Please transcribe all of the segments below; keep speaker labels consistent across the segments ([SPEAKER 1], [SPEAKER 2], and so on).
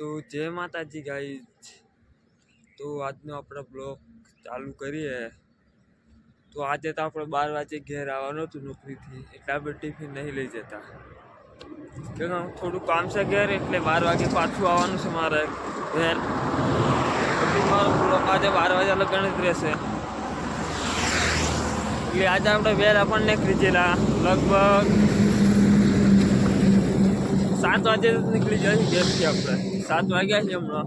[SPEAKER 1] તો જય માતાજી ગાઈ તો આજનો આપણો બ્લોગ ચાલુ કરીએ. તો આજે તો આપણે બાર વાગે ઘેર આવવાનું હતું નોકરીથી, એટલે આપણે ટિફિન નહીં લઈ જતા. થોડું કામ છે ઘેર, એટલે બાર વાગે પાછું આવવાનું છે મારે ઘેર. પછી મારો બ્લોક આજે બાર વાગ્યા લગ્ન જ રહેશે. એટલે આજે આપણે વેર આપણને નીકળી લગભગ સાત વાગે નીકળી જાય ઘેરથી આપણે. સાત વાગ્યા છે હમણાં.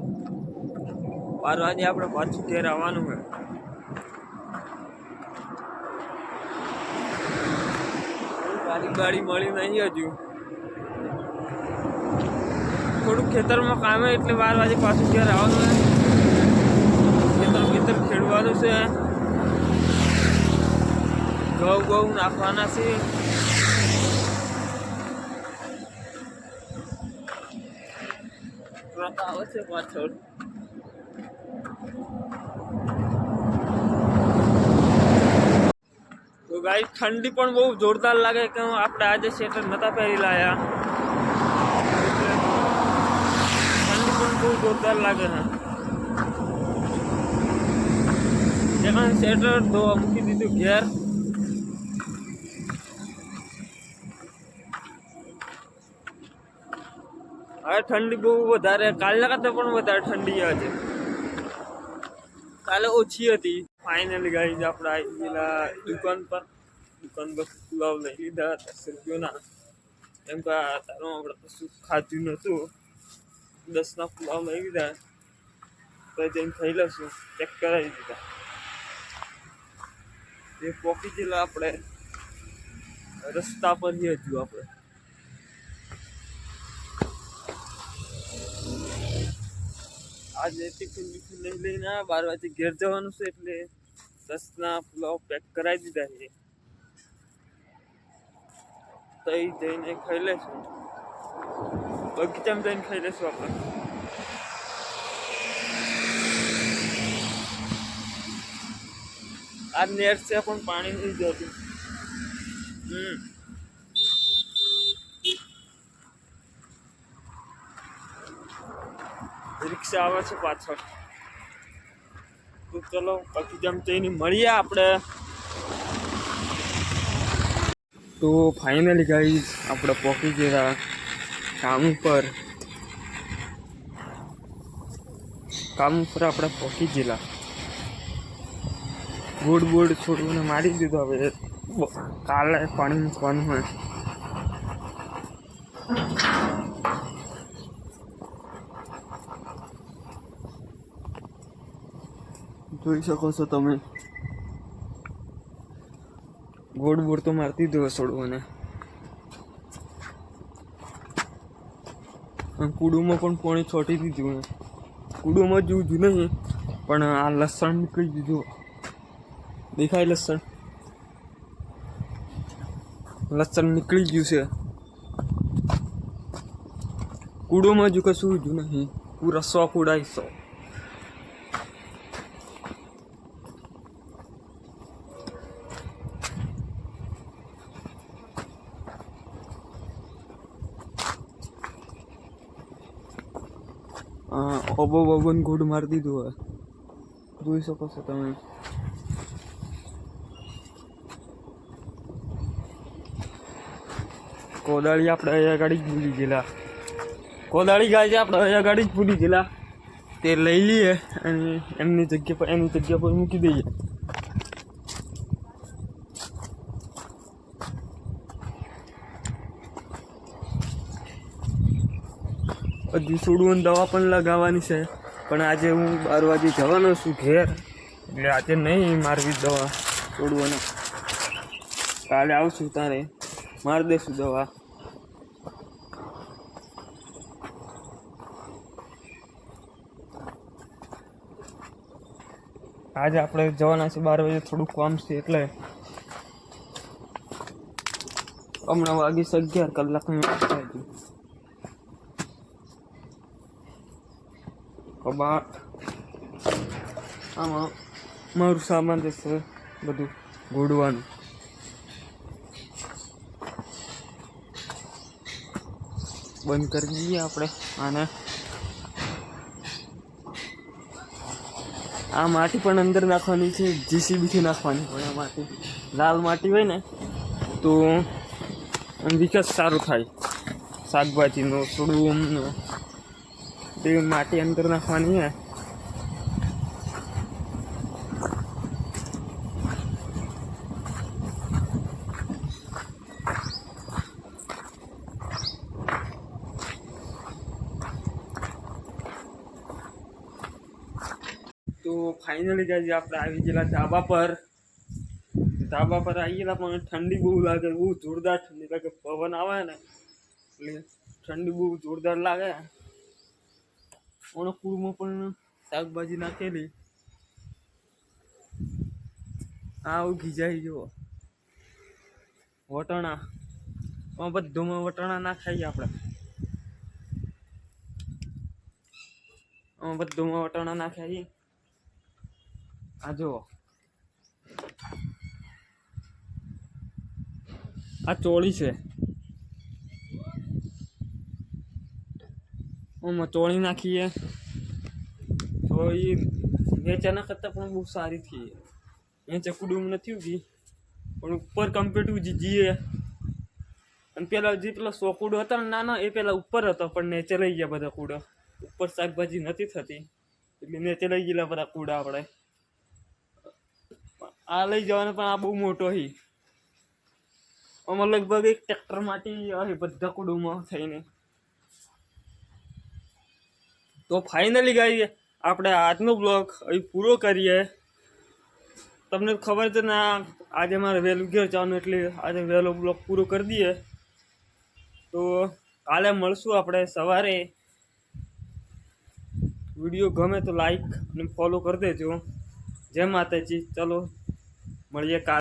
[SPEAKER 1] બાર વાગે આપણે પાછું ઘેર આવવાનું હોય ગાડી ગાડી મળી નહીં હજુ. થોડુંક ખેતરમાં કામે એટલે બાર વાગે પાછું ઘેર આવવાનું હોય ખેતર ખેતર ખેડવાનું છે. ઘઉં ઘઉં નાખવાના છે. ટ્રક આવે છે પાછળ તો ગાઈ ઠંડી પણ બહુ જોરદાર લાગે કે આપણે આજે સ્વેટર નતા પહેરી લાયા ઠંડી પણ બહુ જોરદાર લાગે છે એમાં સ્વેટર ધોવા મૂકી દીધું ઘેર હવે ઠંડી બહુ વધારે, કાલના કરતાં પણ વધારે ઠંડી આજે કાલે ઓછી હતી. ફાઇનલી ગાઈ આપણે આવી દુકાન પર. દુકાન પર પુલાવ લઈ લીધા, દસ રૂપિયાના. એમ કે તારું આપણે કશું ખાધું નહોતું. દસના પુલાવ લઈ લીધા. તો જઈને ખાઈ લઈશું. ચેક કરાવી દીધા. એ પોકી ગયેલા આપણે, રસ્તા પર હજુ આપણે. આજે ટિફિન બિફિન લઈ લઈને બાર વાગે ઘેર જવાનું છે એટલે દસના પુલાવ પેક કરાવી દીધા છે. તઈ જઈને ખાઈ લેશું. બગીચામાં જઈને ખાઈ લેશું આપણે. આ નેર છે પણ પાણી નહીં જતું હમ. રિક્ષા આવે છે પાછળ. તો ચલો, બાકી જેમ જઈને મળીએ આપણે. તો ફાઇનલી ગાઈઝ આપણે પહોંચી ગયા કામ ઉપર. કામ ઉપર આપણે પહોંચી ગયેલા. ગુડ બુડ છોડવું મારી દીધો હવે. કાલે પાણી મૂકવાનું જોઈ શકો છો તમે. ગોળ બોળ તો મારતી દો છોડવાને. કુડુમાં પણ પાણી છોટી દીધું કુડુમાં જોવું નહીં પણ આ લસણ નીકળી દીધું દેખાય લસણ? લસણ નીકળી ગયું છે. કુડોમાં જો કશું જ નહીં પૂરા સો કુડાઈ ઓબો બોબન ગુડ મારી દીધું હોય. જોઈ શકો છો તમે. કોદાળી આપણે અહીંયા ગાડી જ ભૂલી ગયેલા. કોદાળી ગાય છે આપણે અહીંયા ગાડી જ ભૂલી ગયેલા. તે લઈ લઈએ અને એમની જગ્યા પર એની જગ્યા પર મૂકી દઈએ. હજી છોડવાની દવા પણ લગાવવાની છે. પણ આજે હું બાર વાગે જવાનો છું ઘેર. એટલે આજે નહીં મારવી દવા છોડવાનો કાલે આવશું તારે. મારી દેશું દવા. આજે આપણે જવાના છે બાર વાગે, થોડુંક કામ છે એટલે. હમણાં વાગીસ અગિયાર કલાકની. હજી કબાટ આમાં મારું સામાન જશે બધું ગોડવાનું બંધ કરી દઈએ આપણે, આને. આ માટી પણ અંદર નાખવાની છે જીસીબીથી નાખવાની હોય આ માટી. લાલ માટી હોય ને, તો વિકાસ સારો થાય. શાકભાજીનો છોડવું તે માટી અંદર નાખવાની હે તો ફાઇનલી ગાઈઝ આપણે આવી ગયેલા ધાબા પર ધાબા પર આવી ગયેલા પણ ઠંડી બહુ લાગે બહુ જોરદાર ઠંડી લાગે પવન આવે ને એટલે ઠંડી બહુ જોરદાર લાગે ઓણકુરમાં પણ શાકભાજી નાખેલી. આવું ઉગી જાય જો વટાણા. પણ બધુંમાં વટાણા ના ખાઈએ આપણે બધુંમાં વટાણા ના ખાઈએ આ જુઓ. આ ચોળી છે. આમાં ચોળી નાખીએ. તો એ વેચાના કરતાં પણ બહુ સારી થઈ એ ચકુડું નથી ઉગી પણ ઉપર કમ્પ્યુટર જે જીએ. અને પેલા જે પેલા સો કુડો હતા ને નાના, એ પેલા ઉપર હતો, પણ નેચે લઈ ગયા બધા કુડા. ઉપર શાકભાજી નથી થતી, એટલે નેચે લઈ ગયેલા બધા કુડા આપણે. આ લઈ જવાનો પણ આ બહુ મોટો હી. આમાં લગભગ એક ટ્રેક્ટર માટે બધા કુડુમાં થઈને. તો ફાઇનલી ગાઈ આપણે આજનો બ્લોગ અહીં પૂરો કરીએ. તમને ખબર છે ને, આજે મારે વહેલું ઘેર જવાનું એટલે આજે વહેલો બ્લોગ પૂરો કરી દઈએ. તો કાલે મળશું આપણે સવારે. વીડિયો ગમે તો લાઈક અને ફોલો કરી દેજો. જય માતાજી. ચલો, મળીએ કાલે.